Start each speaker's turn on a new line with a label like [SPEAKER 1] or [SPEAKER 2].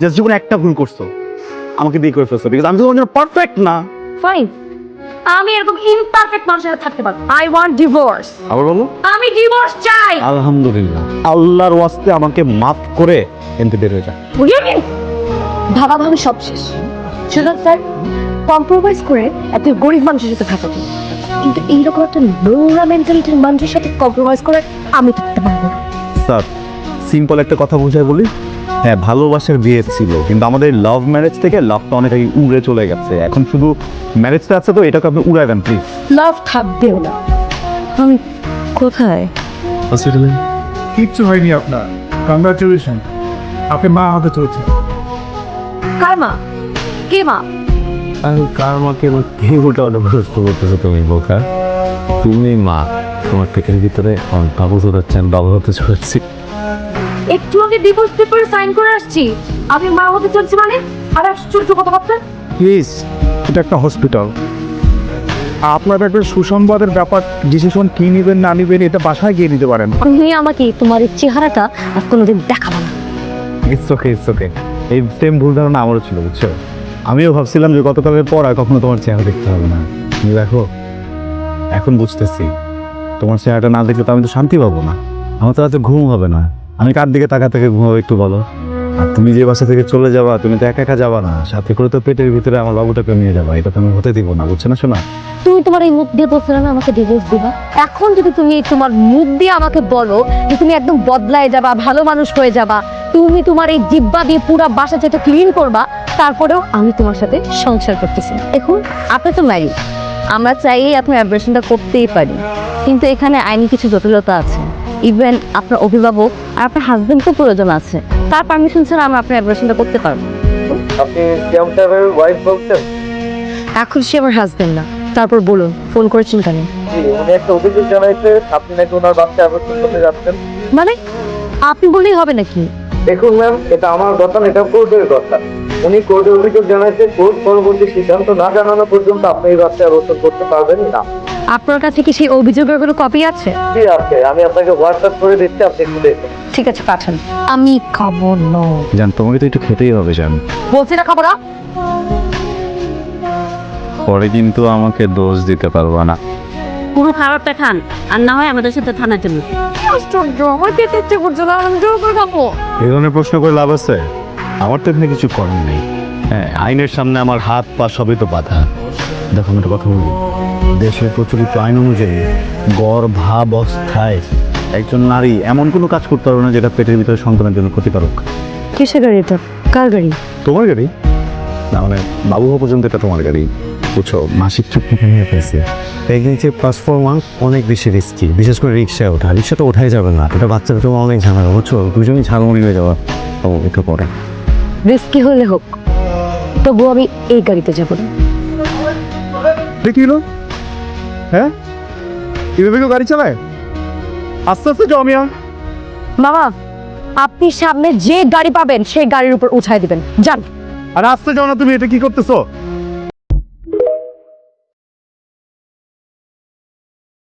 [SPEAKER 1] Just জীবনে একটা ভুল করছ আমাকে বিয়ে করে ফেলছো বিকজ আমি তো তোমার জন্য পারফেক্ট না।
[SPEAKER 2] ফাইন আমি এরকম ইমপারফেক্ট মানুষের সাথে থাকতে পারব। আই ওয়ান্ট ডিভোর্স
[SPEAKER 1] আবার বলো।
[SPEAKER 2] আমি ডিভোর্স চাই।
[SPEAKER 1] আলহামদুলিল্লাহ। আল্লাহর ওয়াস্তে আমাকে মাফ করে এনতে বের হয়ে যা।
[SPEAKER 2] বুঝলি ভাবা ভাবি সব শেষ। সুতরাং স্যার কম্প্রোমাইজ করে এত গরিব মানুষের সাথে থাকা। কিন্তু এইরকম একটা নোংরা মেন্টালিটির মানুষের সাথে কম্প্রোমাইজ করে আমি থাকতে পারব
[SPEAKER 1] স্যার সিম্পল একটা কথা বোঝায় বলি। হ্যাঁ ভালোবাসার বিয়ে ছিল কিন্তু আমাদের লাভ ম্যারেজ থেকে লাভটা অনেক আগে উড়ে চলে গেছে। এখন শুধু ম্যারেজটা আছে তো এটাকে আপনি উড়ায় দেন প্লিজ
[SPEAKER 2] লাভ থাকবেও না। আমি কোথায়?
[SPEAKER 1] হসপিটালে।
[SPEAKER 3] কিচ্ছু হয়নি আপনার। কংগ্রাচুলেশন আপনি মা হতে চলছে
[SPEAKER 2] কার মা? কে মা?
[SPEAKER 4] কার মাকে কে উল্টা অনুপ্রস্ত করতেছো তুমি বোকা। তুমি মা। তোমার পেটের ভিতরে আমার বাবু ধরাচ্ছেন বাবু হতে চলেছি
[SPEAKER 2] একটু আগে ডিভোর্স পেপারে সাইন করে আসছি। আমি মা হতে চলছি মানে? আর আশ্চর্য কথাবার্তা?
[SPEAKER 3] প্লিজ এটা একটা হসপিটাল আপনার একটা সুসংবাদের ব্যাপার ডিসিশন কি নেবেন না নেবেন এটা বাসায় গিয়ে নিতে পারেন।
[SPEAKER 2] তুমি আমাকে তোমার এই চেহারাটা আর কোনোদিন দেখাবো না।
[SPEAKER 1] ইটস ওকে ইটস ওকে এই সেম ভুল ধারণা আমারও ছিল বুঝছ? আমিও ভাবছিলাম যে গতকালের পর আর কখনো তোমার চেহারা দেখতে হবে না। তুমি দেখো এখন বুঝতেছি। তোমার চেহারাটা না দেখলে তো আমি তো শান্তি পাবো না। আমার তো রাতে ঘুম হবে না। আমি কার দিকে তাকা থেকে ঘুমাবো একটু বলো? আর তুমি যে বাসা থেকে চলে যাবা, তুমি তো একা একা যাবা না। সাথে করে তো পেটের ভিতরে আমার বাবুটাকে নিয়ে যাবা। এটা তো আমি হতে দিব না, বুঝছ না শোনা
[SPEAKER 2] তুমি তোমার এই মুখ দিয়ে বলছিলে না আমাকে ডিভোর্স দিবা? এখন যদি তুমি তোমার মুখ দিয়ে আমাকে বলো যে তুমি একদম বদলায় যাবা, ভালো মানুষ হয়ে যাবা, তুমি তোমার এই জিব্বা দিয়ে পুরো বাসা যেটা ক্লিন করবা, তারপরেও আমি তোমার সাথে সংসার করতেছি। এখন আপনি তো ম্যারিড আমরা চাইলেই আপনার অ্যাব্রেশনটা করতেই পারি। কিন্তু এখানে আইনি কিছু জটিলতা আছে। ইভেন আপনার অভিভাবক আর আপনার হাজবেন্ডকেও প্রয়োজন আছে। তার পারমিশন ছাড়া আমরা আপনার অ্যাডমিশনটা করতে পারব।
[SPEAKER 5] আপনি ওয়াইফ বলছেন?
[SPEAKER 2] এখন সে আমার হাজবেন্ড না। তারপর বলুন ফোন করেছেন কেন?
[SPEAKER 5] উনি একটা অভিযোগ জানাইছে আপনি নাকি ওনার বাচ্চা আবর্তন করতে যাচ্ছেন?
[SPEAKER 2] মানে আপনি বললেই হবে নাকি?
[SPEAKER 5] দেখুন ম্যাম এটা আমার কথা না এটা কোর্টের কথা। উনি কোর্টে অভিযোগ জানাইছে কোর্ট পরবর্তী সিদ্ধান্ত না জানানো পর্যন্ত আপনি এই বাচ্চা আবর্তন করতে পারবেন না।
[SPEAKER 2] আপনার কাছে কি সেই অভিযোগের কোনো কপি আছে?
[SPEAKER 5] জি আছে। আমি আপনাকে হোয়াটসঅ্যাপ করে দিচ্ছি আপনি একটু দেখুন।
[SPEAKER 2] ঠিক আছে পাঠান। আমি খাব না।
[SPEAKER 1] জান তোমাকে তো একটু খেতেই হবে জান।
[SPEAKER 2] বলছি না খাব না।
[SPEAKER 1] পরে কিন্তু আমাকে দোষ দিতে পারব না।
[SPEAKER 6] পুরো খাবারটা খান আর না হয় আমাদের সাথে থানায় চলুন
[SPEAKER 2] আশ্চর্য আমার খেতে ইচ্ছে করছে না আমি জোর করে খাব।
[SPEAKER 1] এই ধরনের প্রশ্ন করে লাভ আছে? আমার তো এখানে কিছু করার নেই। হ্যাঁ আইনের সামনে আমার হাত পা সবই তো বাধা। দেখো আমি একটা কথা বলি। দেশের প্রচলিত আইন অনুযায়ী গর্ভাবস্থায় একজন নারী এমন কোনো কাজ করতে পারবে না যেটা পেটের ভিতরে সন্তানের জন্য ক্ষতিকারক।
[SPEAKER 2] কিসের গাড়ি এটা? কার গাড়ি?
[SPEAKER 1] তোমার গাড়ি? না মানে বাবু হওয়া পর্যন্ত এটা তোমার গাড়ি। বুঝছ? মাসিক চুক্তি নিয়ে ফেলছে
[SPEAKER 4] প্রেগনেন্সির পাঁচ ফোর মান্থ অনেক বেশি রিস্কি বিশেষ করে রিক্সায় ওঠা। রিক্সা তো ওঠাই যাবে না। এটা বাচ্চাদের তো অনেক ঝামেলা বুঝছ? দুজনই ঝালমুড়ি হয়ে যাওয়া। একটু পরে।
[SPEAKER 2] রিস্কি হলে হোক। তবু আমি এই গাড়িতে যাব না।
[SPEAKER 3] দেখি হলো? হ্যাঁ? এভাবে কেউ গাড়ি চালায়? আস্তে আস্তে যাও মিয়া।
[SPEAKER 2] মামা আপনি সামনে যে গাড়ি পাবেন সেই গাড়ির উপর উঠাই দিবেন। যান।
[SPEAKER 3] আর আস্তে যাও না তুমি এটা কি করতেছো?